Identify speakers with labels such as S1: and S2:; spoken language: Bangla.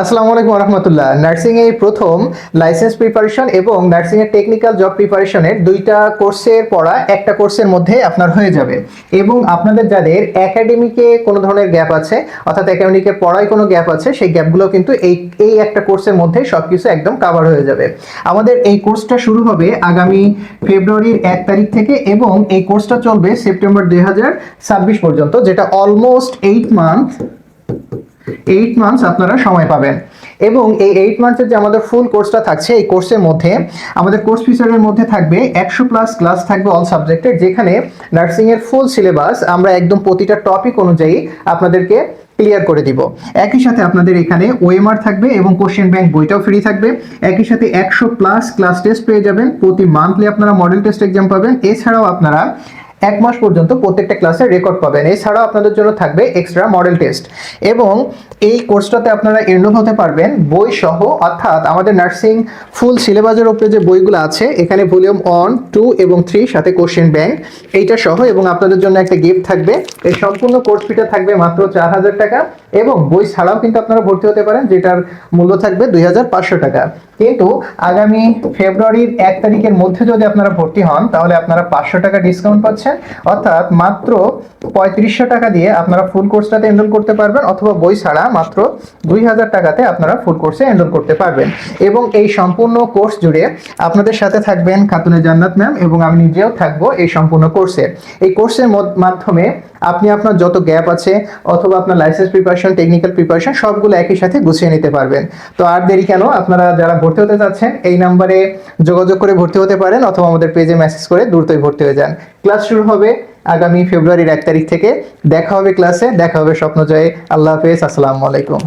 S1: আসসালামু আলাইকুম রহমতুল্লাহ নার্সিং এ প্রথম লাইসেন্স প্রিপারেশন এবং নার্সিং এর টেকনিক্যাল জব প্রিপারেশনের দুইটা কোর্সের পড়া একটা কোর্সের মধ্যে আপনার হয়ে যাবে। এবং আপনাদের যাদের একাডেমিকে কোনো ধরনের গ্যাপ আছে, অর্থাৎ একাডেমিকের পড়ায় কোনো গ্যাপ আছে, সেই গ্যাপগুলো কিন্তু এই এই একটা কোর্সের মধ্যে সব কিছু একদম কাভার হয়ে যাবে। আমাদের এই কোর্সটা শুরু হবে আগামী ফেব্রুয়ারির এক তারিখ থেকে এবং এই কোর্সটা চলবে সেপ্টেম্বর দুই হাজার ছাব্বিশ পর্যন্ত, যেটা almost eight month eight months আপনারা সময় পাবেন। এবং এই এইট মান্থসের যে আমাদের ফুল কোর্সটা থাকছে, এই কোর্সের মধ্যে আমাদের কোর্স ফিচারের মধ্যে থাকবে একশো প্লাস ক্লাস থাকবে অল সাবজেক্টের যেখানে নার্সিংয়ের ফুল সিলেবাস আমরা একদম প্রতিটা টপিক অনুযায়ী আপনাদেরকে ক্লিয়ার করে দিব। একই সাথে আপনাদের এখানে ওএমআর থাকবে এবং কোশ্চেন ব্যাংক বইটাও ফ্রি থাকবে। একই সাথে একশো প্লাস ক্লাস টেস্ট পেয়ে যাবেন। প্রতি মান্থলি আপনারা মডেল টেস্ট এক্সাম পাবেন। এছাড়াও আপনারা এক মাস পর্যন্ত প্রত্যেকটা ক্লাসের রেকর্ড পাবেন। এছাড়াও আপনাদের জন্য থাকবে এক্সট্রা মডেল টেস্ট এবং এই কোর্সটাতে আপনারা এনরোল হতে পারবেন বই সহ, অর্থাৎ আমাদের নার্সিং ফুল সিলেবাসের উপরে যে বইগুলো আছে, এখানে ভলিউম ওয়ান টু এবং থ্রি সাথে কোশ্চেন ব্যাংক এইটা সহ এবং আপনাদের জন্য একটা গিফট থাকবে। এই সম্পূর্ণ কোর্স ফিটা থাকবে মাত্র চার হাজার টাকা এবং বই ছাড়াও কিন্তু আপনারা ভর্তি হতে পারেন, যেটার মূল্য থাকবে দুই হাজার পাঁচশো টাকা। কিন্তু আগামী ফেব্রুয়ারির এক তারিখের মধ্যে যদি আপনারা ভর্তি হন, তাহলে আপনারা পাঁচশো টাকা ডিসকাউন্ট পাচ্ছেন। অর্থাৎ মাত্র পঁয়ত্রিশশো টাকা দিয়ে আপনারা ফুল কোর্সটাতে এনরোল করতে পারবেন, অথবা বই ছাড়া মাত্র দুই হাজার টাকাতে আপনারা ফুল কোর্সে এনরোল করতে পারবেন। এবং এই সম্পূর্ণ কোর্স জুড়ে আপনাদের সাথে থাকবেন খাতুনে জান্নাত ম্যাম এবং আমি নিজেও থাকব এই সম্পূর্ণ কোর্সে এই কোর্সের মাধ্যমে আপনি আপনার যত গ্যাপ আছে, অথবা আপনার লাইসেন্স প্রিপারেশন টেকনিক্যাল প্রিপারেশন সবগুলো একই সাথে গুছিয়ে নিতে পারবেন। তো আর দেরি কেন? আপনারা যারা ভর্তি হতে চাচ্ছেন এই নাম্বারে যোগাযোগ করে ভর্তি হতে পারেন, অথবা আমাদের পেজে মেসেজ করে দ্রুতই ভর্তি হয়ে যান। ক্লাস শুরু হবে আগামী ফেব্রুয়ারির এক তারিখ থেকে। দেখা হবে ক্লাসে দেখা হবে স্বপ্ন স্বপ্নজয়ে। আল্লাহ হাফেজ, আসসালামু আলাইকুম।